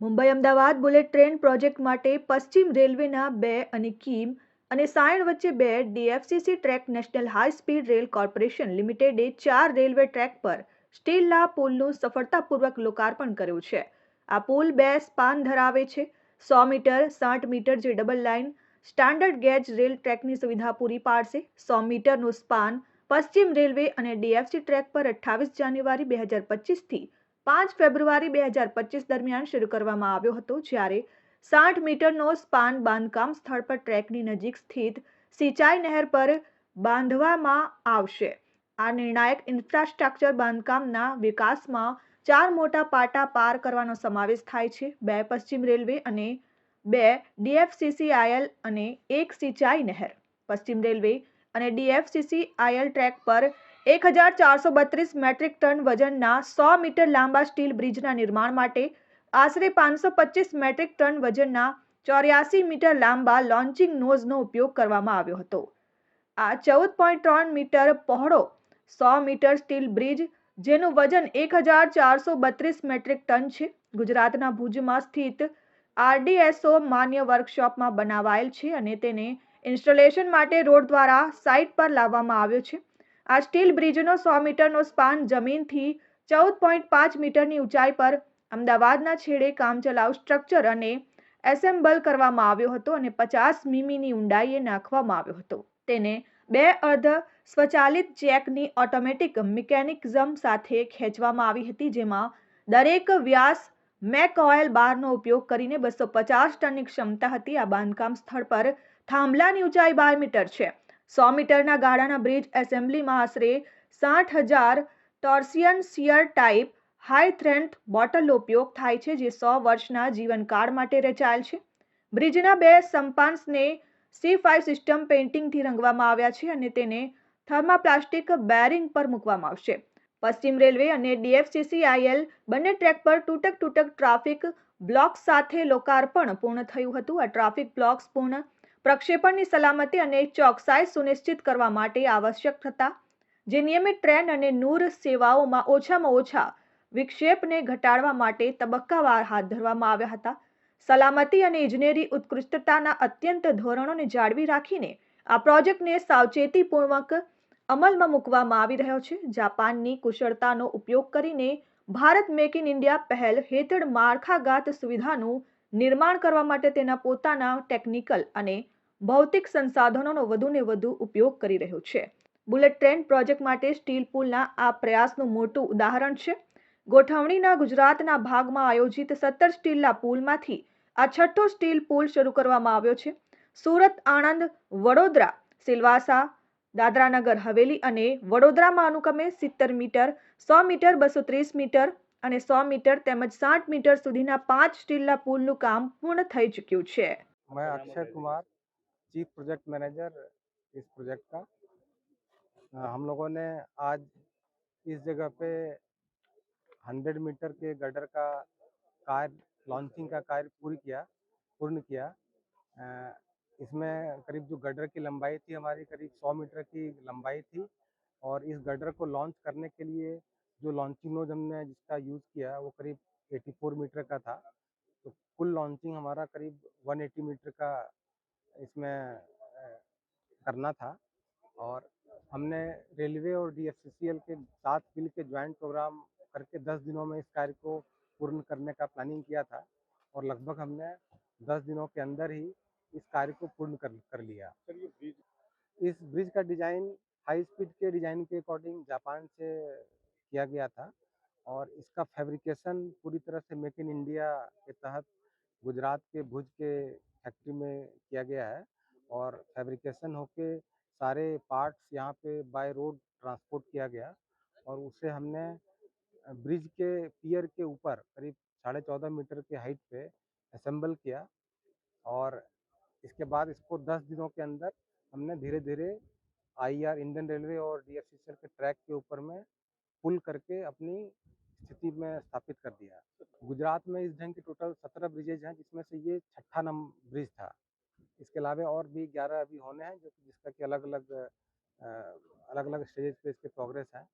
Mumbai Ahmedabad bullet train project માટે પશ્ચિમ રેલવેના બે અને કીમ અને સાયણ વચ્ચે બે DFCC track national high speed rail corporation લિમિટેડે ચાર રેલવે ટ્રેક પર સ્ટીલના પુલનું સફળતાપૂર્વક લોકાર્પણ કર્યું છે. આ પુલ બે સ્પાન ધરાવે છે. સો મીટર, સાઠ મીટર જે double line standard gauge rail ટ્રેકની સુવિધા પૂરી પાડશે. સો મીટરનું સ્પાન પશ્ચિમ રેલવે અને ડીએફસી ટ્રેક પર અઠ્ઠાવીસ જાન્યુઆરી બે હજાર પચીસથી પાંચ ફેબ્રુઆરી બે હજાર પચીસ દરમિયાન શરૂ કરવામાં આવ્યો હતો, જ્યારે સાઠ મીટરનો સ્પાન બાંધકામ સ્થળ પર ટ્રેકની નજીક સ્થિત સિંચાઈ નહેર પર બાંધવામાં આવશે. આ નિર્ણાયક ઇન્ફ્રાસ્ટ્રક્ચર બાંધકામના વિકાસમાં ચાર મોટા પાટા પાર કરવાનો સમાવેશ થાય છે. બે પશ્ચિમ રેલવે અને બે ડીએફસીસીઆઈએલ અને એક સિંચાઈ નહેર. પશ્ચિમ રેલવે અને ડીએફસીસીઆઈએલ ટ્રેક પર એક હજાર ચારસો બત્રીસ મેટ્રિક ટન વજનના સો મીટર લાંબા સ્ટીલ બ્રિજના નિર્માણ માટે આશરે પાંચસો પચીસ મેટ્રિક ટન વજનના ચોર્યાસી મીટર લાંબા લોન્ચિંગ નોઝનો ઉપયોગ કરવામાં આવ્યો હતો. આ ચૌદ પોઈન્ટ ત્રણ મીટર પહોળો સો મીટર સ્ટીલ બ્રિજ, જેનું વજન એક હજાર ચારસો બત્રીસ મેટ્રિક ટન છે, ગુજરાતના ભુજમાં સ્થિત આરડીએસઓ માન્ય વર્કશોપમાં બનાવાયેલ છે અને તેને ઇન્સ્ટોલેશન માટે રોડ દ્વારા સાઇટ પર લાવવામાં આવ્યો છે. આ સ્ટીલ બ્રિજનો સો મીટરનો સ્પાન જમીનથી ચૌદ પોઈન્ટ પાંચ મીટરની ઊંચાઈ પર અમદાવાદના છેડે કામચલાઉ સ્ટ્રક્ચર અને એસેમ્બલ કરવામાં આવ્યો હતો અને પચાસ મીમીની ઊંડાઈએ નાખવામાં આવ્યો હતો. તેને બે અર્ધ સ્વચાલિત ચેકની ઓટોમેટિક મિકેનિઝમ સાથે ખેંચવામાં આવી હતી, જેમાં દરેક વ્યાસ મેક ઓઇલ બારનો ઉપયોગ કરીને બસો પચાસ ટનની ક્ષમતા હતી. આ બાંધકામ સ્થળ પર થાંભલાની ઊંચાઈ બાર મીટર છે. સો મીટરના ગાળાના બ્રિજ એસેમ્બલીમાં આશરે સાઠ હજાર torsion shear type high strength બોટલનો ઉપયોગ થાય છે, જે સો વર્ષના જીવનકાળ માટે રચાયેલ છે. બ્રિજના બે સંપાન્સને સી ફાઇવ સિસ્ટમ પેઇન્ટિંગથી રંગવામાં આવ્યા છે અને તેને થર્માપ્લાસ્ટિક બેરિંગ પર મૂકવામાં આવશે. પશ્ચિમ રેલવે અને ડીએફસીસીઆઈએલ બંને ટ્રેક પર તૂટક તૂટક ટ્રાફિક બ્લોક્સ સાથે લોકાર્પણ પૂર્ણ થયું હતું. આ ટ્રાફિક બ્લોક્સ પૂર્ણ પ્રક્ષેપણની સલામતી અને ચોકસાઈ સુનિશ્ચિત કરવા માટે આવશ્યક હતા જે નિયમિત ટ્રેન અને નૂર સેવાઓમાં ઓછામાં ઓછા વિક્ષેપને ઘટાડવા માટે તબક્કાવાર હાથ ધરવામાં આવ્યા હતા. સલામતી અને ઇજનેરી ઉત્કૃષ્ટતાના અત્યંત ધોરણોને જાળવી રાખીને આ પ્રોજેક્ટને સાવચેતીપૂર્વક અમલમાં મૂકવામાં આવી રહ્યો છે. જાપાનની કુશળતાનો ઉપયોગ કરીને ભારત મેક ઇન ઇન્ડિયા પહેલ હેઠળ માળખાગત સુવિધાનું નિર્માણ કરવા માટે તેના પોતાના ટેકનિકલ અને ભૌતિક સંસાધનોનો વધુને વધુ ઉપયોગ કરી રહ્યો છે. બુલેટ ટ્રેન પ્રોજેક્ટ માટે સ્ટીલ પુલના આ પ્રયાસનું મોટું ઉદાહરણ છે. ગોઠવણીના ગુજરાતના ભાગમાં આયોજિત સત્તર સ્ટીલના પુલમાંથી આ છઠ્ઠો સ્ટીલ પુલ શરૂ કરવામાં આવ્યો છે. સુરત, આણંદ, વડોદરા, સિલવાસા, દાદરાનગર, હવેલી અને વડોદરામાં અનુક્રમે સિત્તેર મીટર, સો મીટર, બસો ત્રીસ મીટર અને સો મીટર તેમજ સાઠ મીટર સુધીના પાંચ સ્ટીલના પુલનું કામ પૂર્ણ થઈ ચૂક્યું છે. મેં Akshay Kumar chief project manager इस प्रोजेक्ट का। हम लोगों ने आज इस जगह पे 100 मीटर के गडर का कार्य लॉन्चिंग का कार्य पूरी किया, पूर्ण किया। इसमें करीब जो गडर की लंबाई थी हमारी, करीब 100 मीटर की लंबाई थी और इस गडर को लॉन्च करने के लिए जो लॉन्चिंग नोज़ हमने जिसका यूज़ किया वो करीब 84 मीटर का था। तो कुल लॉन्चिंग हमारा करीब 180 मीटर का इसमें करना था और हमने रेलवे और डी के साथ मिल के ज्वाइंट प्रोग्राम करके 10 दिनों में इस कार्य को पूर्ण करने का प्लानिंग किया था और लगभग हमने 10 दिनों के अंदर ही इस कार्य को पूर्ण कर कर लिया। इस ब्रिज का डिज़ाइन हाई स्पीड के डिज़ाइन के अकॉर्डिंग जापान से किया गया था और इसका फैब्रिकेशन पूरी तरह से मेक इन इंडिया के तहत गुजरात के भुज के फैक्ट्री में किया गया है और फैब्रिकेशन होके सारे पार्ट्स यहाँ पे बाय रोड ट्रांसपोर्ट किया गया और उसे हमने ब्रिज के पियर के ऊपर करीब साढ़े चौदह मीटर के हाइट पे असेंबल किया और इसके बाद इसको 10 दिनों के अंदर हमने धीरे धीरे आईआर इंडियन रेलवे और डीएफसीसीएल के ट्रैक के ऊपर में पुल करके अपनी स्थिति में स्थापित कर दिया गुजरात में इस ढंग के टोटल सत्रह ब्रिजेज हैं, जिसमें से ये छठा नम, ब्रिज था। इसके अलावा और भी ग्यारह अभी होने हैं, जो कि जिसका कि अलग अलग अलग अलग स्टेज पे इसके प्रोग्रेस है।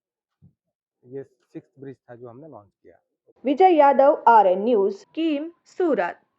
ये सिक्स ब्रिज था जो हमने लॉन्च किया। Vijay Yadav R N news, Kim, Surat.